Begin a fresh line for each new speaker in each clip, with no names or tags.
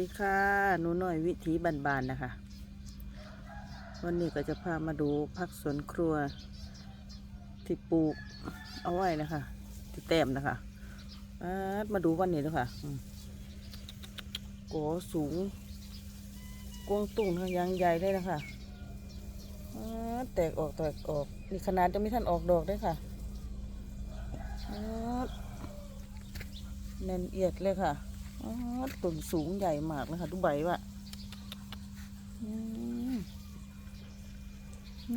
ดีค่ะหนูหน่อยวิถีบานๆนะคะ วันนี้ก็จะพามาดูพักสวนครัว ที่ปลูกเอาไว้นะคะที่แต้มนะคะอ่ามาดูวันนี้ด้วยค่ะโกสูงกวงตุ่งยางใหญ่ได้นะคะแตกออกแตกออกนี่ขนาดจะไม่ทันออกดอกได้ค่ะแน่นเอียดเลยค่ะ ต้นสูงใหญ่มากเลยค่ะดูใบว่ะ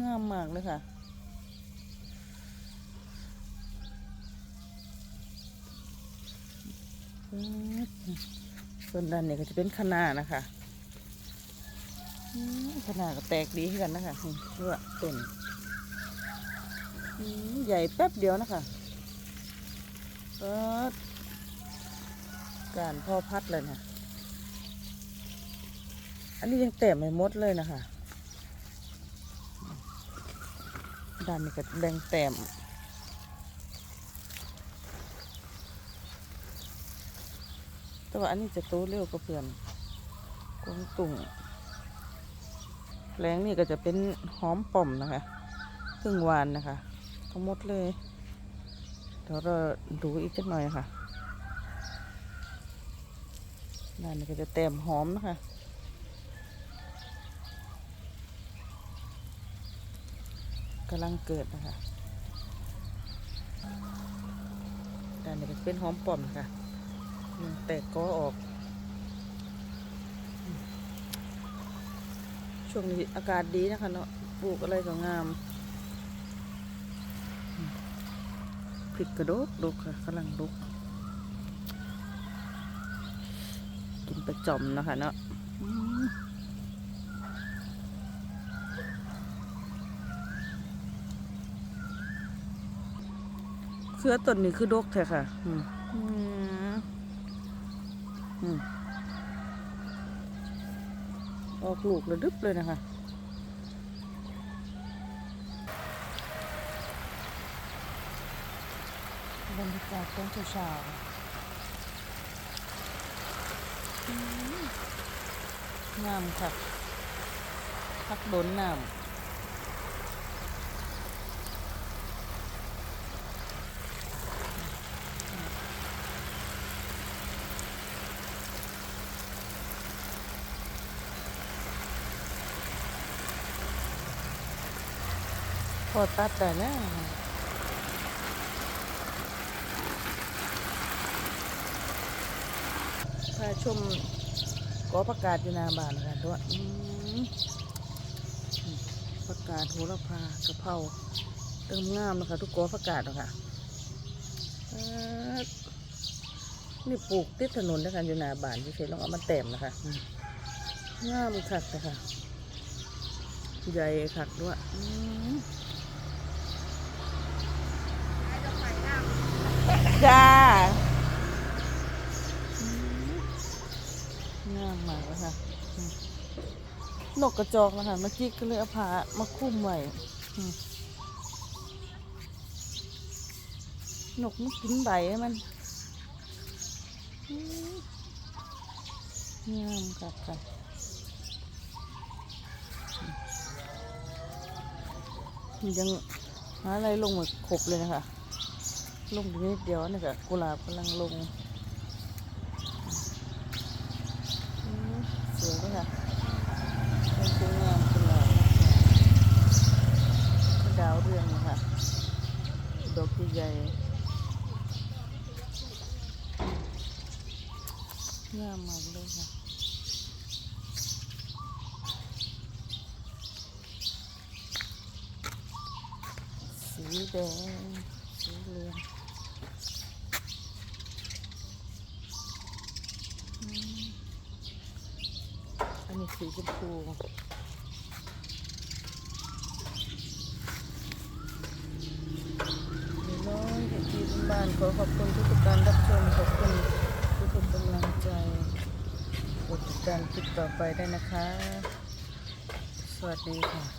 งามมากเลยค่ะ ส่วนด้านนี้ก็จะเป็นคะนานะคะอืมคะนาก็แตกดีกันนะคะอืมดูว่าต้นใหญ่แป๊บเดียวนะคะเปิด การพ่อพัดเลยนะอันนี้ยังแต้มไม่หมดเลยนะคะด้านนี้ก็แบ่งแต้มแต่ว่าอันนี้จะโตเร็วกว่าเพื่อนกวงตุ่งแปลงนี่ก็จะเป็นหอมป่อมนะคะพึ่งหวานนะคะ ทั้งหมดเลย เดี๋ยวเราดูอีกสักหน่อยค่ะ ด้านนี้ก็จะเต็มหอมนะคะกำลังเกิดนะคะด้านนี้ก็เป็นหอมป่อมนะคะมันแตกก็ออก ช่วงนี้อากาศดีนะคะเนาะ ปลูกอะไรก็งามพริกกระดกดกค่ะกำลังดก กินประจอมเนาะคะเนาะอืมเครือต้นนี้คือดกแท้ค่ะอืมอืมอืมออกลูกระดึบเลยนะคะบรรยากาศตอนเช้าๆอืม งามค่ะพักโดนน้ำพอตัดแต่นะ พาชมก็ประกาศอยู่หนาบ้านค่ะด้วยอืมประกาศโหระพากระเพราเติมงามนะคะทุกกอประกาศนะคะนี่ปลูกติดถนนด้วยกันอยู่หนาบ้านที่เฉยๆลองเอามาแต้มนะคะงามคักนะคะใหญ่คักด้วยอืมจ้า งามมากเลยค่ะนกกระจอกนะคะเมื่อกี้ก็เลยเอาผ้ามาคุ้มไว้นกมันกินใบมันงามค่ะค่ะยังหาอะไรลงมาครบเลยนะคะ ลงนิดเดียวนี่ค่ะกุหลาบกำลังลง อืม สวยด้วยค่ะเป็นสวยงามเป็นลายดาวเรืองนะคะดอกใหญ่งามมากเลยค่ะสีแดง สีเหลืองอืม อันนี้ สีชมพูน้อยเด็กที่บ้านขอขอบคุณทุกการรับชมขอบคุณทุกๆกำลังใจกดติดตามคลิปต่อไปได้นะคะ สวัสดีค่ะ